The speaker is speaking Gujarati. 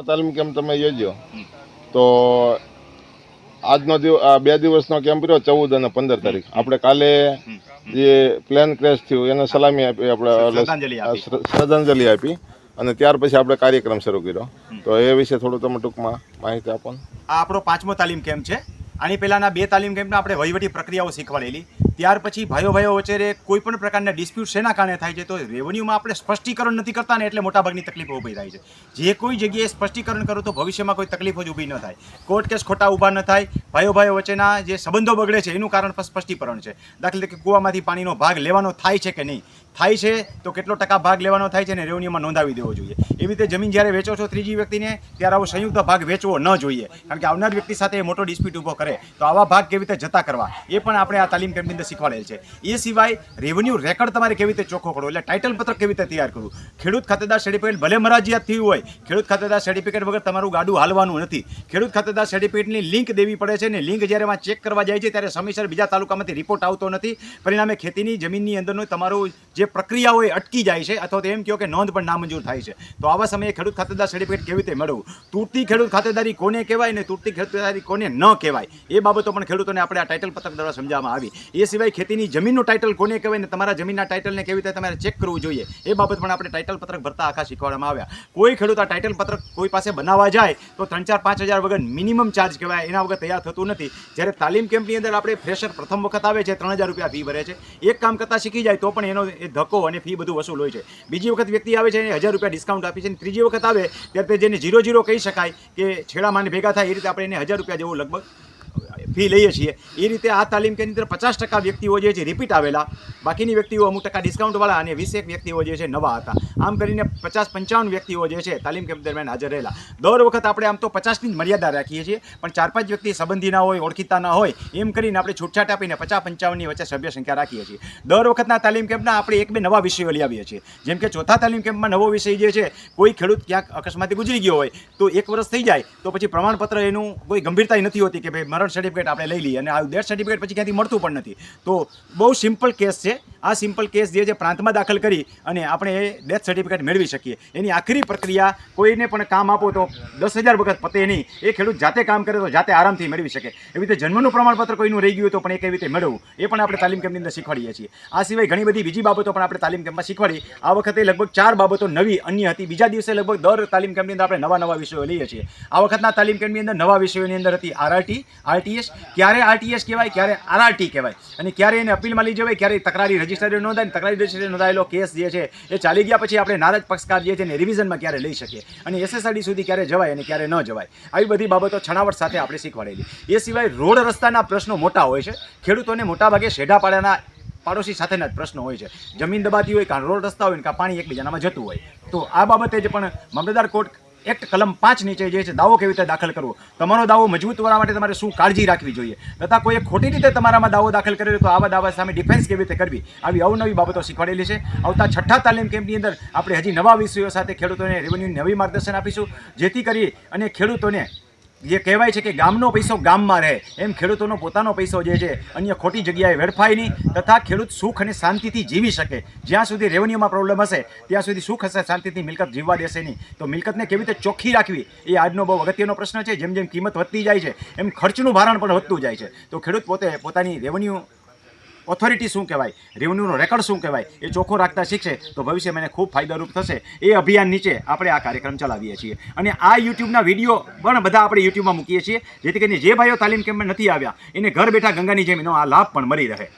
તાલીમ કેમ્પ તમે યોજ્યો? તો આજનો દિવસ આ બે દિવસનો કેમ્પ રહ્યો ચૌદ અને પંદર તારીખ. આપણે કાલે જે પ્લેન ક્રેશ થયું એને સલામી આપી આપણે શ્રદ્ધાંજલિ આપી. શ્ર- શ્રદ્ધાંજલિ આપી. અને ત્યાર પછી આપણે કાર્યક્રમ શરૂ કર્યો. તો એ વિશે થોડું તમે ટૂંકમાં માહિતી આપો આ આપણો પાંચમો તાલીમ કેમ્પ છે. આની પહેલાના બે તાલીમ કેમ્પના આપણે વહીવટી પ્રક્રિયાઓ શીખવાડેલી. ત્યાર પછી ભાઈઓ ભાઈઓ વચ્ચે કોઈ પણ પ્રકારના ડિસ્પ્યુટ શેના કારણે થાય છે, તો રેવન્યુમાં આપણે સ્પષ્ટીકરણ નથી કરતા ને એટલે મોટાભાગની તકલીફો ઊભી થાય છે. જે કોઈ જગ્યાએ સ્પષ્ટીકરણ કરો તો ભવિષ્યમાં કોઈ તકલીફો જ ઊભી ન થાય. કોર્ટ કેસ ખોટા ઊભા ન થાય. ભાઈઓ ભાઈઓ વચ્ચેના જે સંબંધો બગડે છે, એનું કારણ સ્પષ્ટીકરણ છે. દાખલા તરીકે કૂવામાંથી પાણીનો ભાગ લેવાનો થાય છે કે નહીં? થાય છે, તો કેટલો ટકા ભાગ લેવાનો થાય છે ને રેવન્યુમાં નોંધાવી દેવો જોઈએ. એવી રીતે જમીન જ્યારે વેચો છો ત્રીજી વ્યક્તિને, ત્યારે આવો સંયુક્ત ભાગ વેચવો ન જોઈએ. કારણ કે આવનાર વ્યક્તિ સાથે મોટો ડિસ્પ્યુટ ઊભો કરે. તો આવા ભાગ કેવી રીતે જતા કરવા? એ પણ આપણે આ તાલીમ કેમ્પની અંદર શીખવાડેલ છે. એ સિવાય રેવન્યુ રેકર્ડ તમારે કેવી રીતે ચોખ્ખો કરવો? એટલે ટાઇટલ પત્રક કેવી રીતે તૈયાર કરવું? ખેડૂત ખાતેદાર સર્ટિફિકેટ ભલે મરાજિયાત થયું હોય, ખેડૂત ખાતેદાર સર્ટિફિકેટ વગર તમારું ગાડું હાલવાનું નથી. ખેડૂત ખાતેદાર સર્ટિફિકેટની લિંક દેવી પડે છે ને લિંક જ્યારે એમાં ચેક કરવા જાય છે ત્યારે સમયસર બીજા તાલુકામાંથી રિપોર્ટ આવતો નથી. પરિણામે ખેતીની જમીનની અંદરનું તમારું જે પ્રક્રિયા હોય અટકી જાય છે અથવા તો એમ કહો કે નોંધ પણ નામંજૂર થાય છે. તો આવા સમયે ખેડૂત ખાતેદાર સર્ટિફિકેટ કેવી રીતે મેળવવું? તૂટતી ખેડૂત ખાતેદારી કોને કહેવાય ને તૂટતી ખાતેદારી કોને ન કહેવાય? એ બાબતો પણ ખેડૂતોને આપણે આ ટાઇટલ પત્રક દ્વારા સમજાવવામાં આવી. એ સિવાય ખેતીની જમીનનું ટાઇટલ કોને કહેવાય ને તમારા જમીનના ટાઇટલને કેવી રીતે તમારે ચેક કરવું જોઈએ, એ બાબત પણ આપણે ટાઇટલ પત્રક ભરતા આખા શીખવાડવામાં આવ્યા. કોઈ ખેડૂત આ ટાઇટલ પત્રક કોઈ પાસે બનાવવા જાય, તો ત્રણ ચાર પાંચ હજાર વગર મિનિમમ ચાર્જ કહેવાય, એના વગર તૈયાર થતું નથી. જ્યારે તાલીમ કેમ્પની અંદર આપણે ફ્રેશર પ્રથમ વખત આવે છે, ત્રણ હજાર રૂપિયા ફી ભરે છે. એક કામ કરતાં શીખી જાય, તો પણ એનો એ ધક્કો અને ફી બધું વસૂલ હોય છે. બીજી વખત વ્યક્તિ આવે છે, એને હજાર રૂપિયા ડિસ્કાઉન્ટ આપી છે, અને ત્રીજી વખત આવે, ત્યારે જેને ઝીરો ઝીરો કહી શકાય કે છેડામાને ભેગા થાય, એ રીતે આપણે એને હજાર રૂપિયા જેવું લગભગ ફી લઈએ છીએ. એ રીતે આ તાલીમ કેન્દ્રની અંદર પચાસ ટકા વ્યક્તિઓ જે છે રિપીટ આવેલા. બાકીની વ્યક્તિઓ અમુક ટકા ડિસ્કાઉન્ટવાળા અને વીસેક વ્યક્તિઓ જે છે નવા હતા. આમ કરીને પચાસ પંચાવન વ્યક્તિઓ જે છે તાલીમ કેમ્પ દરમિયાન હાજર રહેલા. દર વખત આપણે આમ તો પચાસની જ મર્યાદા રાખીએ છીએ, પણ ચાર પાંચ વ્યક્તિ સંબંધી ના હોય, ઓળખીતા ના હોય, એમ કરીને આપણે છૂટછાટ આપીને પચાસ પંચાવનની વચ્ચે સભ્ય સંખ્યા રાખીએ છીએ. દર વખતના તાલીમ કેમ્પના આપણે એક બે નવા વિષયો લઈ આવીએ છીએ. જેમ કે ચોથા તાલીમ કેમ્પમાં નવો વિષય જે છે, કોઈ ખેડૂત ક્યાંક અકસ્માતે ગુજરી ગયો હોય, તો એક વર્ષ થઈ જાય, તો પછી પ્રમાણપત્ર એનું કોઈ ગંભીરતા નથી હોતી કે ભાઈ મરણ સર્ટિફિકેટ આપણે લઈ લઈએ અને આ ડેથ સર્ટિફિકેટ પછી ક્યાંથી મળતું પણ નથી. તો બહુ સિમ્પલ કેસ છે. આ સિમ્પલ કેસ જે છે પ્રાંતમાં દાખલ કરી અને આપણે એ ડેથ સર્ટિફિકેટ મેળવી શકીએ. એની આખરી પ્રક્રિયા કોઈને પણ કામ આપો તો દસ હજાર વખત પતે નહીં. એ ખેડૂત જાતે કામ કરે તો જાતે આરામથી મેળવી શકે. એવી રીતે જન્મનું પ્રમાણપત્ર કોઈનું રહી ગયું તો પણ એ કેવી રીતે મેળવવું. એ પણ આપણે તાલીમ કેમ્પની અંદર શીખવાડીએ છીએ. આ સિવાય ઘણી બધી બીજી બાબતો પણ આપણે તાલીમ કેમ્પમાં શીખવાડી. આ વખતે લગભગ ચાર બાબતો નવી, અન્ય હતી. બીજા દિવસે લગભગ દર તાલીમ કેમ્પની અંદર આપણે નવા નવા વિષયો લઈએ છીએ. આ વખતના તાલીમ કેમ્પની અંદર નવા વિષયોની અંદર હતી આરઆરટી આરટીએસ, ક્યારે આરટીએસ કહેવાય, ક્યારે આરઆરટી કહેવાય. અને ક્યારે એને અપીલમાં લઈ જવાય, ક્યારે તકરારી રજિસ્ટરી નોંધાય તકરારી રજિસ્ટરી નોંધાયેલો કેસ જે છે, એ ચાલી ગયા પછી આપણે નારાજ પક્ષકાર જે છે એને રિવિઝનમાં ક્યારે લઈ શકીએ. અને એસએસઆરડી સુધી ક્યારે જવાય અને ક્યારે ન જવાય. આવી બધી બાબતો છણાવટ સાથે આપણે શીખવાડેલી. એ સિવાય રોડ રસ્તાના પ્રશ્નો મોટા હોય છે. ખેડૂતોને મોટાભાગે શેઢાપાડાના પાડોશી સાથેના જ પ્રશ્નો હોય છે. જમીન દબાતી હોય, કાં રોડ રસ્તા હોય કાં પાણી એકબીજાનામાં જતું હોય. તો આ બાબતે જે પણ મામલતદાર કોર્ટ એક્ટ કલમ પાંચ નીચે જે છે, દાવો કેવી રીતે દાખલ કરવો? તમારો દાવો મજબૂત કરવા માટે તમારે શું કાળજી રાખવી જોઈએ? તથા કોઈ ખોટી રીતે તમારામાં દાવો દાખલ કર્યો તો આવા દાવા સામે ડિફેન્સ કેવી રીતે કરવી? આવી અવનવી બાબતો શીખવાડેલી છે. આવતા છઠ્ઠા તાલીમ કેમ્પની અંદર આપણે હજી નવા વિષયો સાથે ખેડૂતોને રેવન્યુ નવી માર્ગદર્શન આપીશું. જેથી કરી અને ખેડૂતોને જે કહેવાય છે કે ગામનો પૈસો ગામમાં રહે. એમ ખેડૂતોનો પોતાનો પૈસો જે છે, અન્ય ખોટી જગ્યાએ વેડફાય નહીં, તથા ખેડૂત સુખ અને શાંતિથી જીવી શકે. જ્યાં સુધી રેવન્યુમાં પ્રોબ્લેમ હશે, ત્યાં સુધી સુખ હશે, શાંતિથી મિલકત જીવવા દેશે નહીં. તો મિલકતને કેવી રીતે ચોખ્ખી રાખવી? એ આજનો બહુ અગત્યનો પ્રશ્ન છે. જેમ જેમ કિંમત વધતી જાય છે, એમ ખર્ચનું ભારણ પણ વધતું જાય છે. તો ખેડૂત પોતે પોતાની રેવન્યુ ઓથોરિટી શું કહેવાય? રેવન્યુનો રેકોર્ડ શું કહેવાય? એ ચોખ્ખો રાખતા શીખશે તો ભવિષ્યમાં એને ખૂબ ફાયદારૂપ થશે. એ અભિયાન નીચે આપણે આ કાર્યક્રમ ચલાવીએ છીએ. અને આ યુટ્યુબના વીડિયો પણ બધા આપણે યુટ્યુબમાં મૂકીએ છીએ. જેથી કરીને જે ભાઈઓ તાલીમ કેમ્પમાં નથી આવ્યા, એને ઘર બેઠા ગંગાની જેમ એનો આ લાભ પણ મળી રહે.